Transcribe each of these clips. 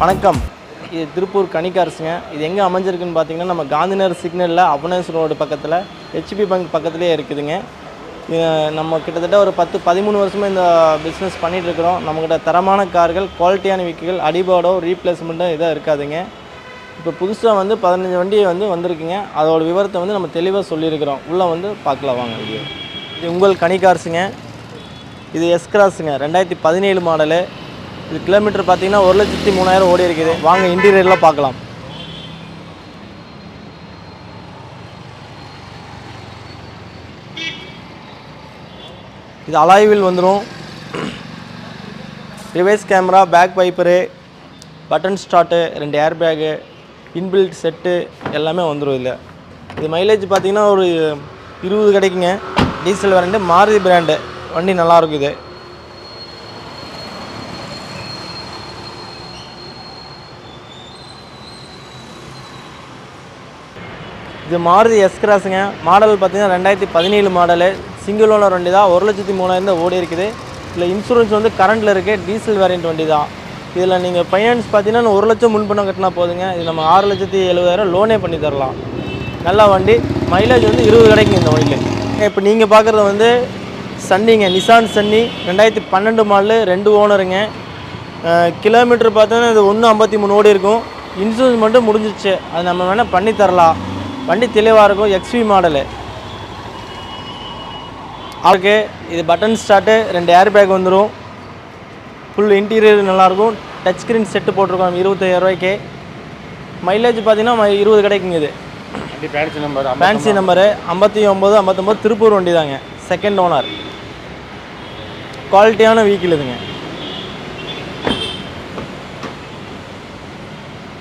வணக்கம். இது திருப்பூர் கணிக்காரசுங்க இது எங்கே அமைஞ்சிருக்குன்னு பார்த்தீங்கன்னா நம்ம காந்திநகர் சிக்னலில் அபனேஸ் ரோடு பக்கத்தில் ஹெச்பி பேங்க் பக்கத்துலேயே இருக்குதுங்க. நம்ம கிட்டத்தட்ட ஒரு பத்து பதிமூணு வருஷமாக இந்த பிஸ்னஸ் பண்ணிகிட்ருக்குறோம் நம்மக்கிட்ட தரமான கார்கள் குவாலிட்டியான வீக்குகள் அடிபாடோ ரீப்ளேஸ்மெண்ட்டோ இதாக இருக்காதுங்க. இப்போ புதுசாக வந்து பதினஞ்சு வண்டி வந்து வந்திருக்குங்க. அதோட விவரத்தை வந்து நம்ம தெளிவாக சொல்லியிருக்கிறோம். உள்ளே வந்து பார்க்கலாம் வாங்க இது இது உங்கள் கணிகார்ஸுங்க இது எஸ் கிராஸுங்க ரெண்டாயிரத்தி பதினேழு மாடலு இது கிலோமீட்டர் பார்த்தீங்கன்னா ஒரு லட்சத்தி மூணாயிரம் ஓடி இருக்குது. வாங்க இன்டீரியர்லாம் பார்க்கலாம். இது அலாய்வில் வந்துடும் reverse camera back wiper button start ரெண்டு ஏர் பேகு இன்பில்ட் செட்டு எல்லாமே வந்துடும் இதில். இது மைலேஜ் பார்த்தீங்கன்னா ஒரு இருபது கிடைக்குங்க. டீசல் வரண்டு மாருதி பிராண்டு வண்டி நல்லாயிருக்கும் இது இது மாருதி எஸ் கிராஸுங்க மாடல் பார்த்தீங்கன்னா ரெண்டாயிரத்தி பதினேழு மாடலு சிங்கிள் ஓனர் வண்டி தான். ஒரு லட்சத்தி மூணாயிரம் தான் ஓடி இருக்குது. இதில் இன்சூரன்ஸ் வந்து கரண்ட்டில் இருக்குது டீசல் வேரியண்ட் வண்டி தான். இதில் நீங்கள் ஃபைனான்ஸ் பார்த்தீங்கன்னா ஒரு லட்சம் முன்பணம் கட்டினா போதுங்க. இது நம்ம ஆறு லட்சத்தி எழுபதாயிரம் லோனே பண்ணி தரலாம். நல்ல வண்டி. மைலேஜ் வந்து இருபது கிடைக்கும் இந்த வண்டியில். இப்போ நீங்கள் பார்க்குறது வந்து சன்னிங்க. நிசான் சன்னி ரெண்டாயிரத்தி பன்னெண்டு மாடலு ரெண்டு ஓனருங்க கிலோமீட்டர் பார்த்தோன்னா இது ஒன்று ஐம்பத்தி மூணு ஓடி இருக்கும். இன்சூரன்ஸ் மட்டும் முடிஞ்சிச்சு அது நம்ம வேணால் பண்ணி தரலாம். வண்டி தெளிவாக இருக்கும் எக்ஸ்வி மாடலு ஓகே இது பட்டன் ஸ்டார்ட்டு ரெண்டு ஏர் பேக் வந்துடும் ஃபுல் இன்டீரியர் நல்லாயிருக்கும் டச் ஸ்க்ரீன் செட்டு போட்டிருக்கோம் இருபத்தாயிரம் ரூபாய்க்கு மைலேஜ் பார்த்தீங்கன்னா இருபது கிடைக்குங்க இது. பேடிச்சு நம்பர் ஃபேன்சி நம்பரு ஐம்பத்தி ஒம்பது ஐம்பத்தொம்பது திருப்பூர் வண்டி தாங்க செகண்ட் ஓனர் குவாலிட்டியான வெஹிக்கிள் இதுங்க.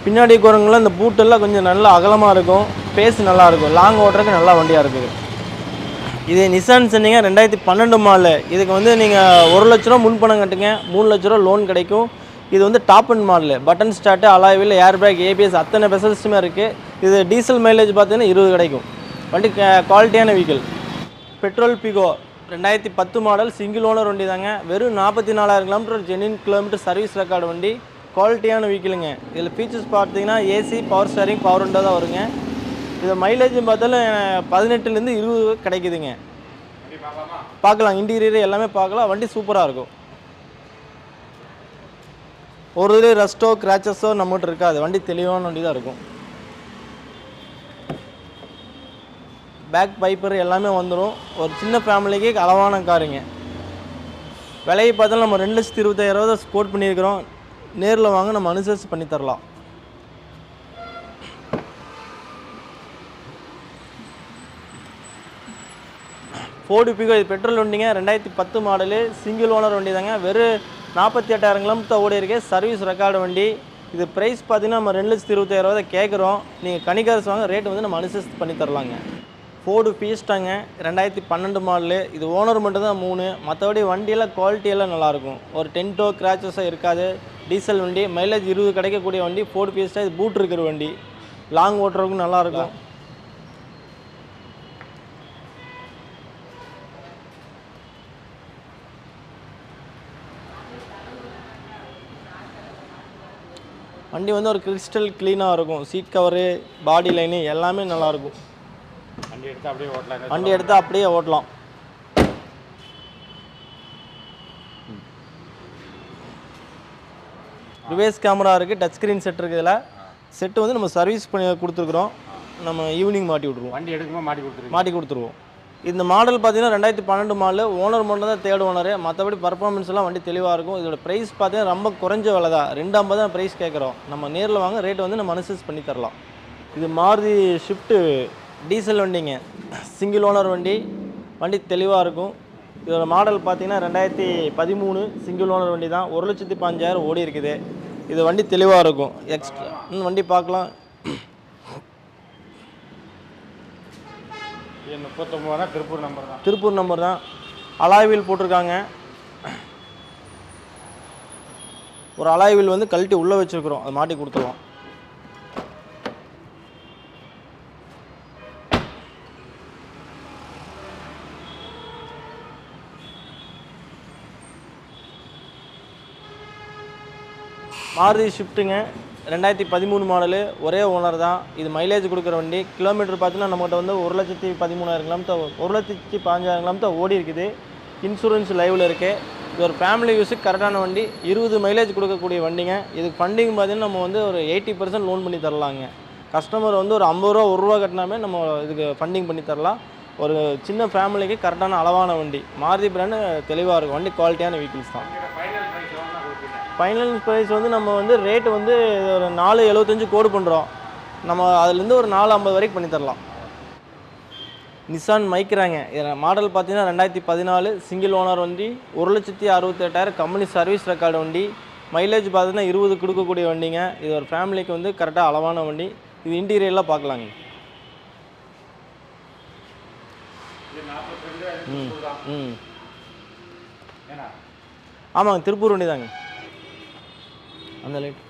பின்னாடி குரங்குல இந்த பூட்டெல்லாம் கொஞ்சம் நல்லா அகலமாக இருக்கும். ஸ்பேஸ் நல்லாயிருக்கும் லாங் ஓட்டுறதுக்கு நல்லா வண்டியாக இருக்குது. இது நிசான் சொன்னீங்க ரெண்டாயிரத்தி பன்னெண்டு மாலு இதுக்கு வந்து நீங்கள் ஒரு லட்ச ரூபா முன்பணம் கட்டுங்க. மூணு லட்ச ரூபா லோன் கிடைக்கும். இது வந்து top end model button start அலாயில் air bag ABS அத்தனை பெசல்ஸுமே இருக்குது இது டீசல் மைலேஜ் பார்த்தீங்கன்னா இருபது கிடைக்கும். வண்டி குவாலிட்டியான வெஹிக்கிள் பெட்ரோல் பிகோ ரெண்டாயிரத்தி பத்து மாடல் சிங்கிள் ஓனர் வண்டி தாங்க. வெறும் நாற்பத்தி நாலாயிரம் கிலோமீட்டர் ஜெனின் கிலோமீட்டர் சர்வீஸ் ரெக்கார்டு வண்டி. குவாலிட்டியான வெஹிக்கிளுங்க இதில் ஃபீச்சர்ஸ் பார்த்தீங்கன்னா AC power steering power window தான் வருங்க. இது மைலேஜ் பார்த்தாலும் பதினெட்டுலேருந்து இருபது கிடைக்குதுங்க. பார்க்கலாம் இன்டீரியர் எல்லாமே பார்க்கலாம் வண்டி சூப்பராக இருக்கும். ஒரு இதுலேயே ரஸ்ட்டோ கிராச்சஸோ நம்மகிட்ட இருக்காது. வண்டி தெளிவான வண்டி தான் இருக்கும். பேக் பைப்பர் எல்லாமே வந்துடும் ஒரு சின்ன ஃபேமிலிக்கே அளவான காருங்க. விலையை பார்த்தாலும் நம்ம ரெண்டு லட்சத்தி இருபத்தாயிரம் ரூபா தான் பண்ணியிருக்கிறோம். நேரில் வாங்க நம்ம அனுசரித்து பண்ணி ஃபோர்டு பிகோ இது பெட்ரோல் வண்டிங்க. ரெண்டாயிரத்தி பத்து மாடலு சிங்கிள் ஓனர் வண்டி தாங்க வெறும் நாற்பத்தி எட்டாயிரம் கிலோமீட்டர் ஓடி இருக்கு. சர்வீஸ் ரெக்கார்டு வண்டி. இது ப்ரைஸ் பார்த்தீங்கன்னா நம்ம ரெண்டு லட்சத்தி இருபத்தாயிரம் ரூபாய் கேட்குறோம் நீங்கள் கணிகாரஸ் வாங்க ரேட்டு வந்து நம்ம அனுசரித்து பண்ணி தரலாங்க. ஃபோர்டு பீஸ்டாங்க ரெண்டாயிரத்தி பன்னெண்டு மாடலு இது ஓனர் மட்டும்தான் மூணு. மற்றபடி வண்டியெல்லாம் குவாலிட்டியெல்லாம் நல்லாயிருக்கும். ஒரு டென்ட்டோ கிராச்சஸாக இருக்காது. டீசல் வண்டி மைலேஜ் இருபது கிடைக்கக்கூடிய வண்டி ஃபோர்டு ஃபீஸ்டாக இது பூட் இருக்கிற வண்டி. லாங் ஓட்டுறதுக்கும் நல்லாயிருக்கும். வண்டி வந்து ஒரு கிறிஸ்டல் க்ளீனாக இருக்கும். சீட் கவரு பாடி லைனு எல்லாமே நல்லாயிருக்கும் வண்டி எடுத்து அப்படியே ஓட்டலாம். வண்டி எடுத்து அப்படியே ஓட்டலாம். ரிவேஸ் கேமரா இருக்குது டச் ஸ்க்ரீன் செட் இருக்குது இதில். செட்டு வந்து நம்ம சர்வீஸ் பண்ணி கொடுத்துருக்குறோம். நம்ம ஈவினிங் மாட்டி விட்ருவோம் வண்டி எடுக்கும்போது மாட்டி கொடுத்துருங்க மாட்டி கொடுத்துருவோம். இந்த மாடல் பார்த்தீங்கன்னா ரெண்டாயிரத்தி பன்னெண்டு மாடல் ஓனர் மட்டும் தான் தேர்ட் ஓனர் மற்றபடி பர்ஃபார்மன்ஸ்லாம் வண்டி தெளிவாக இருக்கும். இதோட ப்ரைஸ் பார்த்தீங்கன்னா ரொம்ப குறைஞ்ச விலை தான். ரெண்டு ஐம்பது தான் ப்ரைஸ் கேட்குறோம் நம்ம நேரில் வாங்க ரேட் வந்து நம்ம அனுசரிஸ் பண்ணி தரலாம். இது மாருதி ஷிஃப்ட்டு டீசல் வண்டிங்க. சிங்கிள் ஓனர் வண்டி. வண்டி தெளிவாக இருக்கும். இதோட மாடல் பார்த்தீங்கன்னா ரெண்டாயிரத்தி பதிமூணு சிங்கிள் ஓனர் வண்டி தான். ஒரு லட்சத்தி பஞ்சாயிரம் ஓடி இருக்குது. இது வண்டி தெளிவாக இருக்கும். எக்ஸ்ட்ரா வண்டி பார்க்கலாம் இது முப்பத்தொம்போது தான் திருப்பூர் நம்பர் தான். திருப்பூர் நம்பர் தான். அலாய்வில் போட்டிருக்காங்க. ஒரு அலாய்வில் வந்து கழட்டி உள்ளே வச்சுருக்குறோம். அது மாட்டி கொடுத்துருவோம். மாருதி ஷிஃப்ட்டுங்க ரெண்டாயிரத்தி பதிமூணு மாடலு ஒரே ஓனர் தான். இது மைலேஜ் கொடுக்குற வண்டி. கிலோமீட்டர் பார்த்தீங்கன்னா நம்மகிட்ட வந்து ஒரு லட்சத்தி பதிமூணாயிரம் கிலோமீட்டர் ஒரு லட்சத்தி பதினஞ்சாயிரம் கிலோமீட்டர் ஓடி இருக்குது. இன்சூரன்ஸ் லைவில் இருக்குது இது ஒரு ஃபேமிலி யூஸுக்கு கரெக்டான வண்டி. இருபது மைலேஜ் கொடுக்கக்கூடிய வண்டிங்க. இதுக்கு ஃபண்டிங் பார்த்தீங்கன்னா நம்ம வந்து ஒரு எயிட்டி பர்சன்ட் லோன் பண்ணி தரலாங்க. கஸ்டமர் வந்து ஒரு ஐம்பது ரூபா ஒரு ரூபா கட்டினாமே நம்ம இதுக்கு ஃபண்டிங் பண்ணி தரலாம். ஒரு சின்ன ஃபேமிலிக்கு கரெக்டான அளவான வண்டி. மாருதி பிராண்டு தெளிவாக இருக்கும் வண்டி குவாலிட்டியான வெஹிக்கிள்ஸ் தான். ஃபைனல் ப்ரைஸ் வந்து நம்ம வந்து ரேட்டு வந்து ஒரு நாலு எழுபத்தஞ்சு கோடு பண்ணுறோம் நம்ம அதுலேருந்து ஒரு நாலு ஐம்பது வரைக்கும் பண்ணி தரலாம். நிசான் இதில் மாடல் பார்த்தீங்கன்னா ரெண்டாயிரத்தி பதினாலு சிங்கிள் ஓனர் வண்டி ஒரு லட்சத்தி அறுபத்தெட்டாயிரம் கம்பெனி சர்வீஸ் ரெக்கார்டு வண்டி மைலேஜ் பார்த்தீங்கன்னா இருபது கொடுக்கக்கூடிய வண்டிங்க. இது ஒரு ஃபேமிலிக்கு வந்து கரெக்டாக அளவான வண்டி. இது இன்டீரியர்லாம் பார்க்கலாங்க. ம். ஏன்னா? ஆமாங்க திருப்பூர் வண்டி தாங்க. அந்த லைட்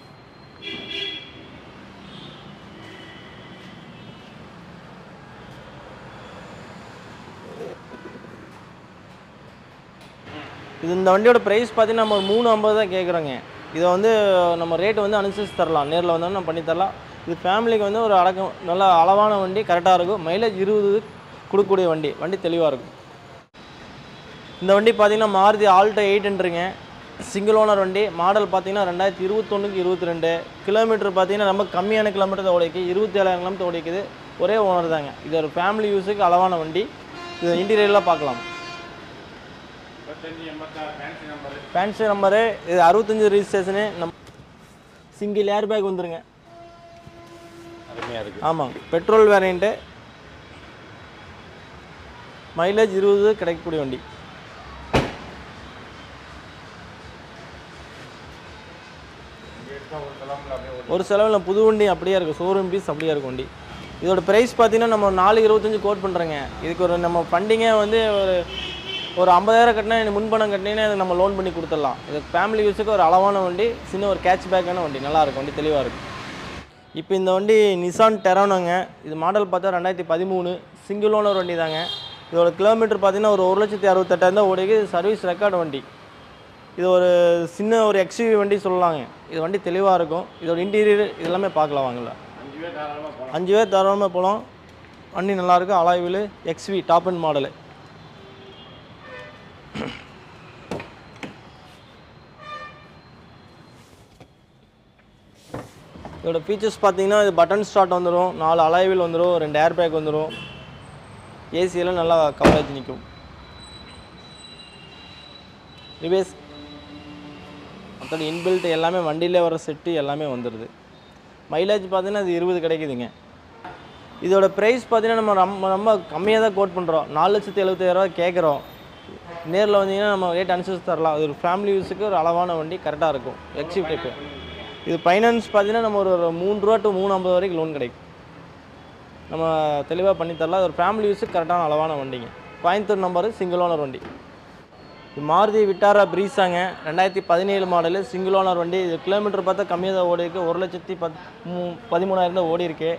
இது இந்த வண்டியோட ப்ரைஸ் பார்த்தீங்கன்னா நம்ம ஒரு மூணு ஐம்பது தான் கேட்குறோங்க இதை வந்து நம்ம ரேட்டு வந்து அனுசரித்து தரலாம். நேரில் வந்தாலும் நம்ம பண்ணி தரலாம். இது ஃபேமிலிக்கு வந்து ஒரு அடக்கம் நல்ல அளவான வண்டி கரெக்டாக இருக்கும். மைலேஜ் இருபது கொடுக்கக்கூடிய வண்டி. வண்டி தெளிவாக இருக்கும். இந்த வண்டி பார்த்தீங்கன்னா மாருதி ஆல்டோ எயிட்ன்றீங்க சிங்கிள் ஓனர் வண்டி மாடல் பார்த்தீங்கன்னா ரெண்டாயிரத்தி இருபத்தொன்னுக்கு இருபத்தி ரெண்டு கிலோமீட்டர் பார்த்தீங்கன்னா ரொம்ப கம்மியான கிலோமீட்டர் ஓடிக்கு இருபத்தி ஏழாயிரம் கிலோமீட்டர் ஓடிக்குது ஒரே ஓனர் தாங்க. இது ஒரு ஃபேமிலி யூஸுக்கு அளவான வண்டி. இது இன்டீரியர்லாம் பார்க்கலாம் ஃபேன்சி நம்பரு இது அறுபத்தஞ்சு ரிஜிஸ்ட்ரேஷனு நம் சிங்கிள் ஏர் பேக் வந்துருங்க ஆமாங்க. பெட்ரோல் வேரியண்ட்டு மைலேஜ் இருபது கிடைக்கக்கூடிய வண்டி இங்கே எடுத்தால் ஒரு கிலோமீட்டர் அப்படியே ஒரு செலவில் புது வண்டி அப்படியே இருக்கும். ஷோரூம் பீஸ் அப்படியே இருக்கும் வண்டி. இதோட ப்ரைஸ் பார்த்தீங்கன்னா நம்ம நாலு இருபத்தஞ்சு கோட் பண்ணுறோங்க இதுக்கு ஒரு நம்ம ஃபண்டிங்கே வந்து ஒரு ஒரு ஐம்பதாயிரம் கட்டினா எனக்கு முன்பணம் கட்டினீங்கன்னா இதுக்கு நம்ம லோன் பண்ணி கொடுத்துடலாம். இது ஃபேமிலி யூஸுக்கு ஒரு அளவான வண்டி சின்ன ஒரு கேட்ச் பேக்கான வண்டி. நல்லாயிருக்கும் வண்டி தெளிவாக இருக்கும். இப்போ இந்த வண்டி நிசான் டெரானோங்க இது மாடல் பார்த்தா ரெண்டாயிரத்தி பதிமூணு. சிங்கிள் ஓனர் வண்டி தாங்க இதோட கிலோமீட்டர் பார்த்தீங்கன்னா ஒரு ஒரு லட்சத்தி அறுபத்தெட்டாயிரம் தான் ஓடிக்கு சர்வீஸ் ரெக்கார்டு வண்டி. இது ஒரு சின்ன ஒரு எக்ஸ்யூவி வண்டி சொல்லலாங்க. இது வண்டி தெளிவாக இருக்கும். இதோட இன்டீரியர் இதெல்லாமே பார்க்கலாம் வாங்கல. அஞ்சு பேர் தாராளமாக போகலாம் வண்டி நல்லாயிருக்கும் அலாய்வில் எக்ஸ்வி டாப் அண்ட் மாடலு இதோட ஃபீச்சர்ஸ் பார்த்தீங்கன்னா இது பட்டன் ஸ்டார்ட் வந்துடும் நாலு அலாய்வில் வந்துடும் ரெண்டு ஏர் பேக் வந்துடும் ஏசியெல்லாம் நல்லா கவரேஜ் நிற்கும் ரிவேஸ் மற்றபடி இன்பில்ட் எல்லாமே வண்டியிலே வர செட்டு எல்லாமே வந்துடுது மைலேஜ் பார்த்தீங்கன்னா இது இருபது கிடைக்குதுங்க. இதோட ப்ரைஸ் பார்த்தீங்கன்னா நம்ம ரொம்ப ரொம்ப கம்மியாக தான் கோட் பண்ணுறோம் நாலு லட்சத்தி எழுபத்தாயிரரூவா கேட்குறோம். நேரில் வந்தீங்கன்னா நம்ம ரேட் அனுசரித்து தரலாம். அது ஒரு ஃபேமிலி யூஸுக்கு ஒரு அளவான வண்டி கரெக்டாக இருக்கும். எக்ஸிவ் டைப்பு இது ஃபைனான்ஸ் பார்த்தீங்கன்னா நம்ம ஒரு ஒரு மூணு ரூபா டு மூணு ஐம்பது வரைக்கும் லோன் கிடைக்கும். நம்ம தெளிவாக பண்ணி தரலாம். அது ஒரு ஃபேமிலி யூஸுக்கு கரெக்டான அளவான வண்டிங்க. கோயம்புத்தூர் நம்பரு சிங்கிள் ஓனர் வண்டி. மாருதி விட்டாரா ப்ரீஸாங்க ரெண்டாயிரத்தி பதினேழு மாடலு சிங்கிள் ஓனர் வண்டி. இது கிலோமீட்டர் பார்த்தா கம்மியாக தான் ஓடி இருக்கு. ஒரு லட்சத்தி பத் மூ பதிமூணாயிரம் தான் ஓடி இருக்கு.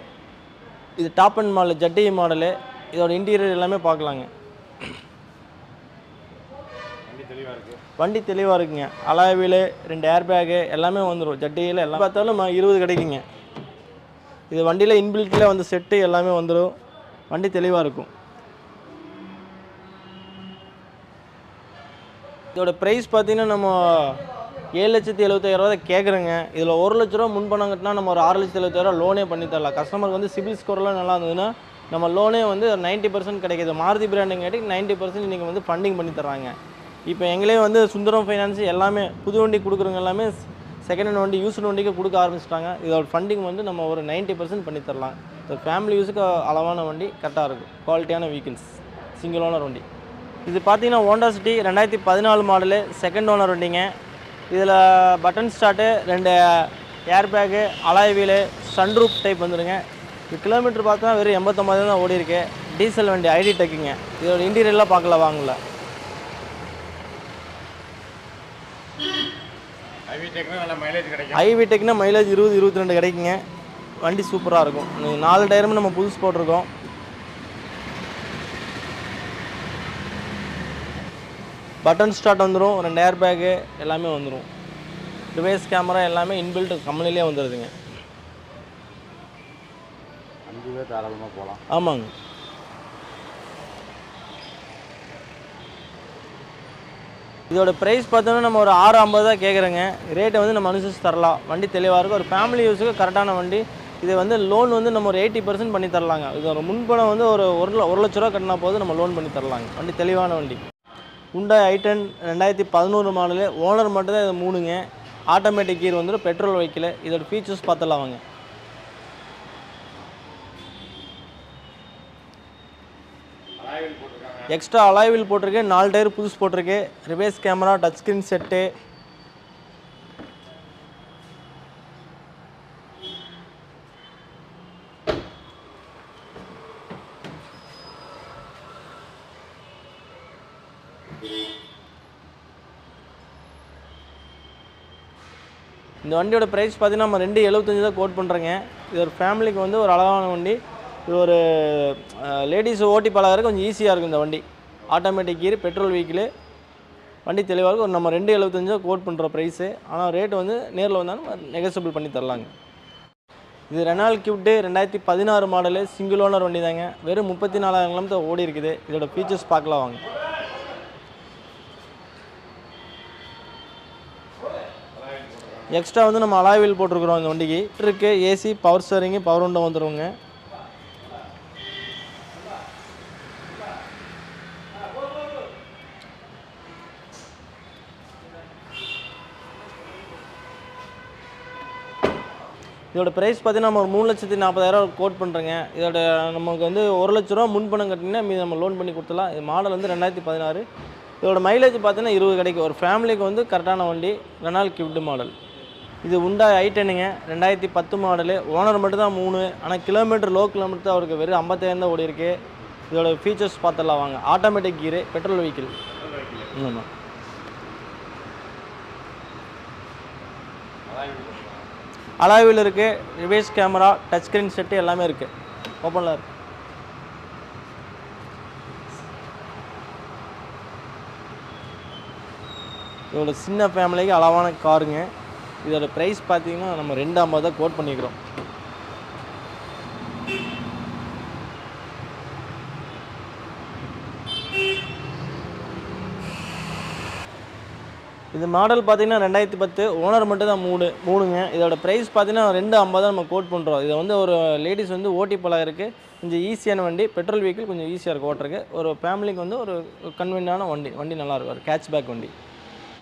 இது டாப் அண்ட் மாடல் ஜட்டி மாடலு இதோட இன்டீரியர் எல்லாமே பார்க்கலாங்க. வண்டி தெளிவாக இருக்குங்க. அலாய்வீலு ரெண்டு ஏர் பேகு எல்லாமே வந்துடும் ஜட்டியில் எல்லாம் பார்த்தாலும் இருபது கிடைக்குங்க. இது வண்டியில் இன்பில்ட்டில் வந்து செட்டு எல்லாமே வந்துடும் வண்டி தெளிவாக இருக்கும். இதோட ப்ரைஸ் பார்த்தீங்கன்னா நம்ம ஏழு லட்சத்தி எழுபத்தாயிரம் கேட்குறேங்க இதில் ஒரு லட்ச ரூபா முன்பணம் கட்டினா நம்ம ஒரு ஆறு லட்சத்தி எழுபத்தாயிரம் லோனே பண்ணி தரலாம். கஸ்டமருக்கு வந்து சிபில் ஸ்கோர்லாம் நல்லா இருந்ததுன்னா நம்ம லோனே வந்து நைன்ட்டி பர்சன்ட் கிடைக்கிது. மாருதி பிராண்டுங்காட்டி நைன்ட்டி பர்சன்ட் நீங்கள் வந்து ஃபண்டிங் பண்ணி தர்றாங்க. இப்போ எங்களே வந்து சுந்தரம் ஃபைனான்ஸ் எல்லாமே புது வண்டி கொடுக்குறவங்க எல்லாமே செகண்ட் ஹேண்ட் வண்டி யூஸ்டு வண்டிக்கு கொடுக்க ஆரம்பிச்சிட்டாங்க. இதோட ஃபண்டிங் வந்து நம்ம ஒரு நைன்ட்டி பர்சன்ட் பண்ணி தரலாம். ஃபேமிலி யூஸுக்கு அளவான வண்டி கரெக்டாக இருக்கும். குவாலிட்டியான வீக்கிள்ஸ் சிங்கிள் ஓனர் வண்டி. இது பார்த்தீங்கன்னா ஹோண்டா சிட்டி ரெண்டாயிரத்தி பதினாலு மாடலு செகண்ட் ஓனர் வண்டிங்க. இதில் பட்டன் ஸ்டார்ட்டு ரெண்டு air bag alloy wheel sunroof type வந்துடுங்க இது கிலோமீட்டர் பார்த்தா வெறும் எண்பத்தொம்பது தான் ஓடி இருக்கு டீசல் வண்டி ஐடி டெக்குங்க இதோட இன்டீரியர்லாம் பார்க்கல வாங்கல. ஐவி டெக்னா மைலேஜ் இருபது இருபத்தி ரெண்டு கிடைக்குங்க. வண்டி சூப்பராக இருக்கும். நாலு டயருமே நம்ம புதுசு போட்டிருக்கோம். பட்டன் ஸ்டார்ட் வந்துடும் ரெண்டு ஏர் பேக்கு எல்லாமே வந்துடும் ரிவேஸ் கேமரா எல்லாமே இன்பில்ட் கம்பெனிலே வந்துடுதுங்க அஞ்சு பேர் தாராளமாக போகலாம். ஆமாங்க. இதோட ப்ரைஸ் பார்த்தோன்னா நம்ம ஒரு ஆறு ஐம்பது தான் கேட்குறேங்க. ரேட்டை வந்து நம்ம அனுசரிச்சு தரலாம். வண்டி தெளிவாக இருக்கும். ஒரு ஃபேமிலி யூஸுக்கு கரெக்டான வண்டி. இது வந்து லோன் வந்து நம்ம ஒரு எயிட்டி பர்சன்ட் பண்ணி தரலாங்க. இது ஒரு முன்பணம் வந்து ஒரு ஒரு லட்ச ரூபா கட்டினா போது நம்ம லோன் பண்ணி தரலாங்க. வண்டி தெளிவான வண்டி. உண்டா ஐட்டன் ரெண்டாயிரத்தி பதினோரு மாடலு ஓனர் மட்டும்தான் இது மூணுங்க ஆட்டோமேட்டிக் கீர் வந்துடும் பெட்ரோல் வைக்கல இதோட ஃபீச்சர்ஸ் பார்த்துடலாம் வாங்க. எக்ஸ்ட்ரா அலாய்வில் போட்டிருக்கு நாலு டயர் புதுசு போட்டிருக்கு reverse camera touch screen set இந்த வண்டியோட ப்ரைஸ் பார்த்தீங்கன்னா நம்ம ரெண்டு எழுபத்தஞ்சு தான் கோட் பண்ணுறேங்க இது ஒரு ஃபேமிலிக்கு வந்து ஒரு அழகான வண்டி. இது ஒரு லேடிஸ் ஓட்டி பழகிறது கொஞ்சம் ஈஸியாக இருக்கும் இந்த வண்டி. ஆட்டோமேட்டிக் கீர் பெட்ரோல் வெஹிக்கிள் வண்டி தெளிவாக இருக்கும். ஒரு நம்ம ரெண்டு எழுபத்தஞ்சு கோட் பண்ணுற ப்ரைஸு ஆனால் ரேட் வந்து நேரில் வந்தாலும் நெகசபிள் பண்ணி தரலாங்க. இது ரெனால் கியூட்டு ரெண்டாயிரத்தி பதினாறு மாடலு சிங்கிள் ஓனர் வண்டி தாங்க வெறும் முப்பத்தி நாலாயிரம் கிலோமீட்டர் ஓடி இருக்குது இதோட ஃபீச்சர்ஸ் பார்க்கலாம் வாங்க. எக்ஸ்ட்ரா வந்து நம்ம அலாயில் போட்டிருக்கிறோம் இந்த வண்டிக்கு. இருக்கு ஏசி பவர் ஸ்டேரிங்கு பவர் உண்டை வந்துடுவோங்க இதோட ப்ரைஸ் பார்த்தீங்கன்னா நம்ம ஒரு மூணு லட்சத்தி நாற்பதாயிரம் கோட் பண்ணுறேங்க இதோட நமக்கு வந்து ஒரு லட்ச ரூபா முன் பணம் கட்டினா மீது நம்ம லோன் பண்ணி கொடுத்துலாம் இது மாடல் வந்து ரெண்டாயிரத்தி பதினாறு. இதோட மைலேஜ் பார்த்தீங்கன்னா இருபது கிடைக்கும். ஒரு ஃபேமிலிக்கு வந்து கரெக்டான வண்டி ரெனால் கிஃப்ட் மாடல் இது உண்டா ஐட்டனுங்க ரெண்டாயிரத்தி பத்து மாடலு ஓனர் மட்டும்தான் மூணு ஆனால் கிலோமீட்டர் லோ கிலோமீட்டர் தான் அவருக்கு வெறும் ஐம்பத்தாயிரம் தான் ஓடி இருக்கு. இதோட ஃபீச்சர்ஸ் பார்த்துடலாம் வாங்க. ஆட்டோமேட்டிக் கீரு பெட்ரோல் வெஹிக்கிள் ஆமாம் அலாவில் இருக்குது reverse camera touch screen set எல்லாமே இருக்குது ஓப்பனில் இருக்கு. இதோட சின்ன ஃபேமிலிக்கு அளவான காருங்க இதோட ப்ரைஸ் பார்த்தீங்கன்னா நம்ம ரெண்டு ஐம்பது தான் கோட் பண்ணிக்கிறோம். இது மாடல் பார்த்தீங்கன்னா ரெண்டாயிரத்தி பத்து. ஓனர் மட்டும் தான் மூணு மூணுங்க. இதோட ப்ரைஸ் பார்த்தீங்கன்னா ரெண்டு ஐம்பது தான் நம்ம கோட் பண்ணுறோம் இதை வந்து ஒரு லேடிஸ் வந்து ஓட்டி பழக இருக்குது கொஞ்சம் ஈஸியான வண்டி. பெட்ரோல் வெஹிக்கிள் கொஞ்சம் ஈஸியாக இருக்கும் ஓட்டுறதுக்கு. ஒரு ஃபேமிலிக்கு வந்து ஒரு கன்வீனியான வண்டி. வண்டி நல்லாயிருக்கும் ஒரு கேட்ச் பேக் வண்டி.